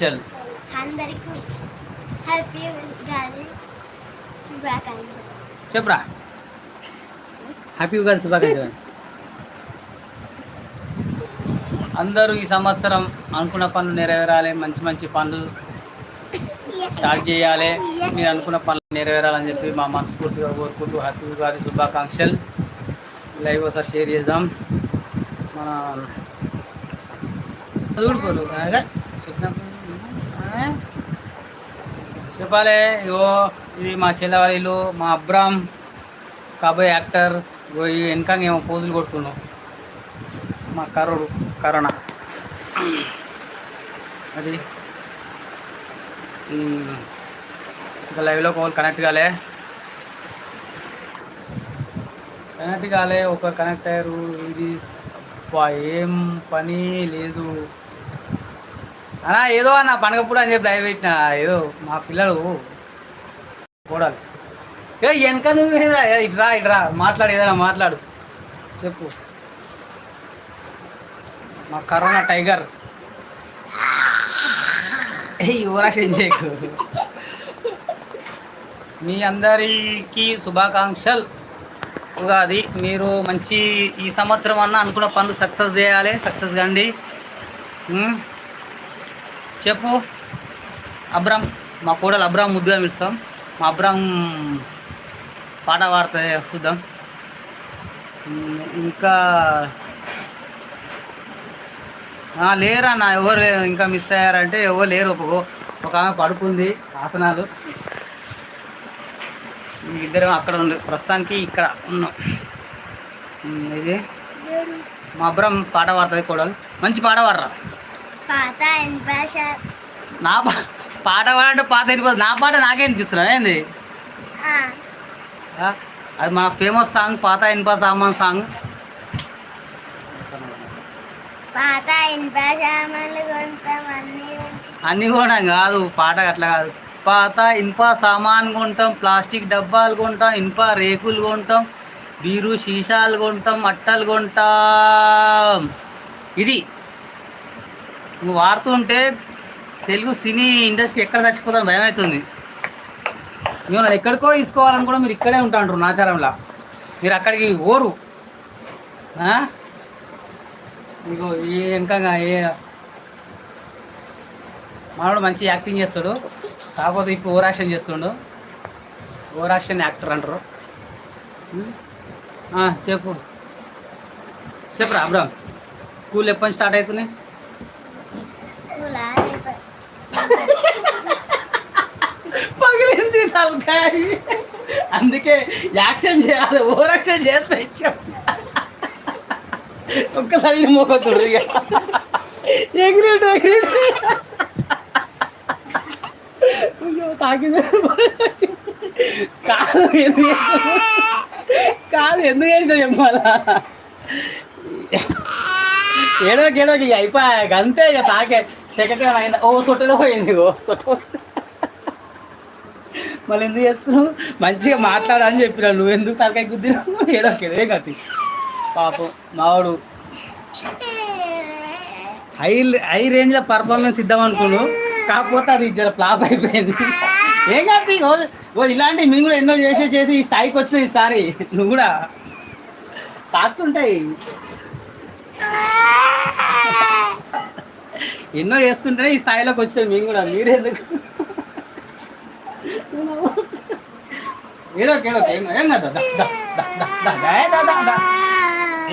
శుభాకాంక్షలు అందరికీ హ్యాపీ ఉగాది శుభాకాంక్షలు. చెప్పురా? హ్యాపీ ఉగాది శుభాకాంక్షలు. అందరూ ఈ సంవత్సరం అనుకున్న పనులు నెరవేరాలి మంచి మంచి పనులు స్టార్ట్ చేయాలి. మీరు అనుకున్న పనులు నెరవేరాలని చెప్పి మా మనస్ఫూర్తిగా కోరుకుంటూ హ్యాపీ ఉగాది శుభాకాంక్షలు. లైవ్ ఒకసారి షేర్ చేద్దాం. మన చూడుకోరు బాగా చెప్పినప్పుడు? చెప్పాలి ఇగో ఇది మా చెల్లవాళ్ళు మా అబ్రామ్ కాబోయే యాక్టర్ ఇగో ఈ వెనకంగా ఏమో పోజులు కొడుతున్నాం మా కరుడు కరోనా అది. ఇంకా లైవ్లో ఒకరు కనెక్ట్ కాలే. కనెక్ట్ కాలే ఒక కనెక్ట్ అయ్యారు. ఇది అబ్బా ఏం పని లేదు. అన్నా ఏదో అన్న పండగప్పుడు అని చెప్పి లైవ్ పెట్టిన. ఏదో మా పిల్లలు చూడాలి. ఏ వెనక నువ్వు ఇట్రా ఇట్రా మాట్లాడు ఏదైనా మాట్లాడు. చెప్పు. మా కరోనా టైగర్. ఏ చేయకు? మీ అందరికీ శుభాకాంక్షలు. ఉగాది మీరు మంచి ఈ సంవత్సరం అన్న అనుకున్న పనులు సక్సెస్ చేయాలి సక్సెస్ కండి. చెప్పు. అబ్రామ్ మా కోడలు అబ్రామ్ ముద్దుగా పిలుస్తాం. మా అబ్రామ్ పాట పాడుతుంది చూద్దాం. ఇంకా లేరా నా ఎవరు లేరు? ఇంకా మిస్ అయ్యారంటే ఎవరు లేరు. ఒక ఒక ఆమె పడుకుంది ఆసనాలు. ఇద్దరం అక్కడ ఉంది ప్రస్తుతానికి ఇక్కడ ఉన్నాం. ఇది. మా అబ్రామ్ పాట పాడుతుంది కోడలు. మంచి పాట పాడరా? పాత భాష నా పాట పాడంటే పాత వెళ్ళిపోతుంది నా పాట నాకే అనిపిస్తున్నా ఏంది? అది మన ఫేమస్ సాంగ్ పాత ఇన్పా సామాన్ సాంగ్ పాత అన్నీ. కూడా కాదు పాట అట్లా కాదు. పాత ఇనుప సామాన్ కొంటాం ప్లాస్టిక్ డబ్బాలు కొంటాం ఇనుప రేకులు కొంటాం బీరు సీసాలు కొంటాం అట్టలు కొంటాం. ఇది నువ్వు వాడుతుంటే తెలుగు సినీ ఇండస్ట్రీ ఎక్కడ చచ్చిపోతాను భయం అవుతుంది మేము ఎక్కడికో తీసుకోవాలని కూడా మీరు ఇక్కడే ఉంటాంటారు నాచారంలో మీరు అక్కడికి ఓరు. మీకు ఈ ఇంకా ఏ మనోడు మంచి యాక్టింగ్ చేస్తాడు. కాకపోతే ఇప్పుడు ఓవర్ యాక్షన్ చేస్తుండు. ఓవర్ యాక్షన్ యాక్టర్ అంటారు. చెప్పు. చెప్పురా అబ్రామ్ స్కూల్ ఎప్పటి స్టార్ట్ అవుతున్నాయి? పగిలింది తలకాయి. అందుకే యాక్షన్ చేయాలి ఓవర్ యాక్షన్ చేస్తే ఇచ్చాం. ఒక్కసారి మోక చూడు ఇక. ఎగిరేట్ ఎగిరేట్ తాకింది. కాదు ఎందుకు కాదు ఎందుకు చేసినావు చెప్పాలా? ఏడోకి ఏడోకి అయిపోయాక అంతే ఇక తాకే. సెకండ్ అయింది ఓ సొట్టలో పోయింది ఓ సొట్ట. మళ్ళీ ఎందుకు చేస్తున్నావు? మంచిగా మాట్లాడని చెప్పినా నువ్వు ఎందుకు తలకాయ గుద్దినావు? ఏడోకి ఏదో కత్తి పాపం మావాడు హై హై రేంజ్లో పర్ఫార్మెన్స్ ఇద్దాం అనుకున్నావు కాకపోతే అది జర ఫ్లాప్ అయిపోయింది. ఏం కాదు ఓ ఓ ఇలాంటివి మేము కూడా ఎన్నో చేసే చేసి ఈ స్థాయికి వచ్చినావు ఈసారి. నువ్వు కూడా తాగుతుంటాయి ఎన్నో చేస్తుంటేనే ఈ స్థాయిలోకి వచ్చాం మేము కూడా. మీరెందుకు? ఏడో ఏడో ఏం ఏం కదా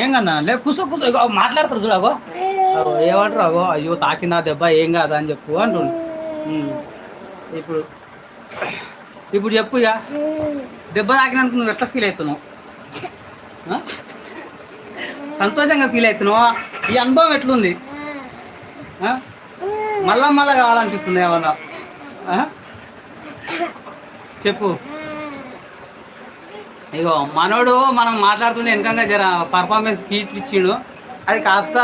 ఏం కదా లే కుసో కుసో ఇగో మాట్లాడతారు చూడగో ఏమంటారు అగో అయ్యో తాకిందా దెబ్బ ఏం కాదా అని చెప్పు అంటుండు. ఇప్పుడు ఇప్పుడు చెప్పు ఇక దెబ్బ తాకినందుకు నువ్వు ఎట్లా ఫీల్ అవుతున్నావు? సంతోషంగా ఫీల్ అవుతున్నావు? ఈ అనుభవం ఎట్లుంది? ఆ? మళ్ళా మళ్ళా కావాలనిపిస్తుంది ఏమన్నా? చెప్పు. ఇగో మనోడు మనం మాట్లాడుతుంది వెనకంగా జర పర్ఫార్మెన్స్ స్పీచ్ ఇచ్చిండు. అది కాస్త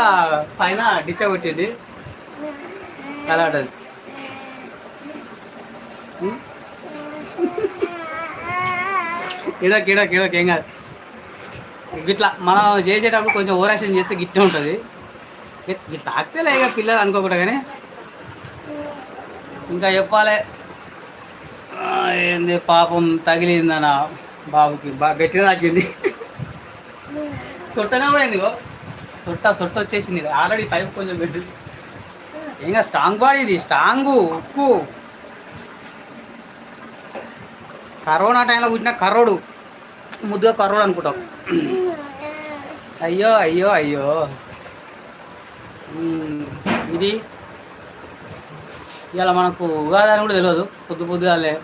పైన డిచ్చ కొట్టింది కలాడది కిడో కిడో కిడో ఏం కాదు. గిట్లా మనం చేసేటప్పుడు కొంచెం ఓవరాక్షన్ చేస్తే గిట్టే ఉంటుంది. తాకితే లేక పిల్లలు అనుకోకుండా కానీ. ఇంకా చెప్పాలి. ఏంది పాపం తగిలిందన్న బాబుకి. బాగా గట్టిగా తాకింది. సొట్టనే పోయింది సొట్ట సొట్ట వచ్చేసింది ఆల్రెడీ పైపు కొంచెం పెట్టింది ఇంకా స్ట్రాంగ్ బాడీ ఇది. స్ట్రాంగ్ ఉక్కు. కరోనా టైంలో పుట్టిన కర్రోడు. ముద్దుగా కర్రోడు అనుకుంటాం. అయ్యో అయ్యో అయ్యో. ఇది ఇలా మనకు ఉగాది అని కూడా తెలియదు పొద్దు పొద్దుగాలే.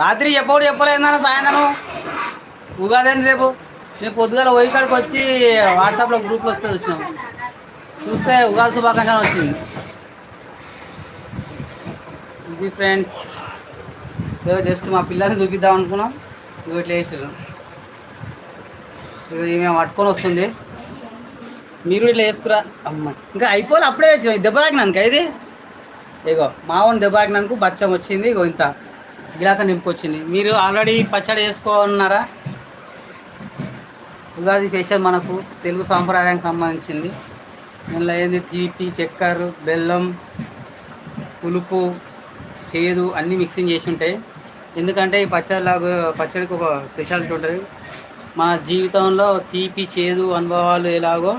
రాత్రి ఎప్పుడు చెప్పలేదన్నా సాయంత్రం. ఉగాది అని రేపు. నేను పొద్దుగాల పోయి కాడికి వచ్చి వాట్సాప్లో గ్రూప్లో వస్తే వచ్చినాం చూస్తే ఉగాది శుభాకాంక్షలు వచ్చింది ఇది ఫ్రెండ్స్ ఏదో జస్ట్ మా పిల్లల్ని చూపిద్దాం అనుకున్నాం. ఇవి ఇట్లా వేసారు ఇవి మేము పట్టుకొని వస్తుంది. మీరు ఇట్లా వేసుకురా అమ్మ. ఇంకా అయిపోలే అప్పుడే దెబ్బ తాకినానుక ఇది? ఇగో మావని దెబ్బ తాకినందుకు బచ్చం వచ్చింది. ఇగో ఇంత గిలాస నింపుకొచ్చింది. మీరు ఆల్రెడీ పచ్చడి వేసుకోన్నారా ఉగాది ఫేషియల్ మనకు తెలుగు సాంప్రదాయానికి సంబంధించింది. ఇందులో ఏంది? తీపి చక్కెర బెల్లం పులుపు చేదు అన్నీ మిక్సింగ్ చేసి ఉంటాయి. ఎందుకంటే ఈ పచ్చడిలాగా పచ్చడికి ఒక స్పెషాలిటీ ఉంటుంది. మన జీవితంలో తీపి చేదు అనుభవాలు ఎలాగో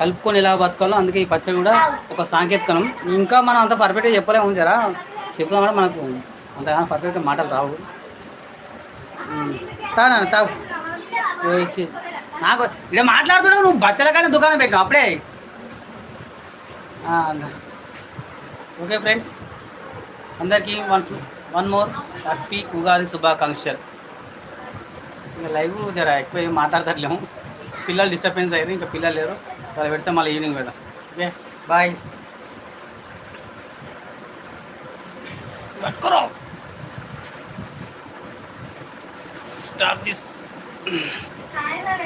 కలుపుకొని ఎలా బతకాలో అందుకే ఈ పచ్చడి కూడా ఒక సాంకేతికం. ఇంకా మనం అంత పర్ఫెక్ట్గా చెప్పలేము జరా. చెప్దామంటే మనకు అంతగా పర్ఫెక్ట్గా మాటలు రావు. ఉమ్. తాగు తాగు. ఓ నాకు ఇలా మాట్లాడుతున్నావు నువ్వు బచ్చల దుకాణం పెట్టినావు అప్పుడే. ఓకే ఫ్రెండ్స్ అందరికీ once one more happy Ugadi శుభాకాంక్షలు. ఇంకా లైవ్ జర ఎక్కువ ఏం మాట్లాడతట్లేము పిల్లలు డిస్టర్బెన్స్ అయ్యారు ఇంకా పిల్లలు లేరు. వాళ్ళు పెడితే మళ్ళీ ఈవినింగ్ పెడదాం. ఓకే? బాయ్. పట్టుకోరావు స్టాప్ దిస్. సాయంత్రం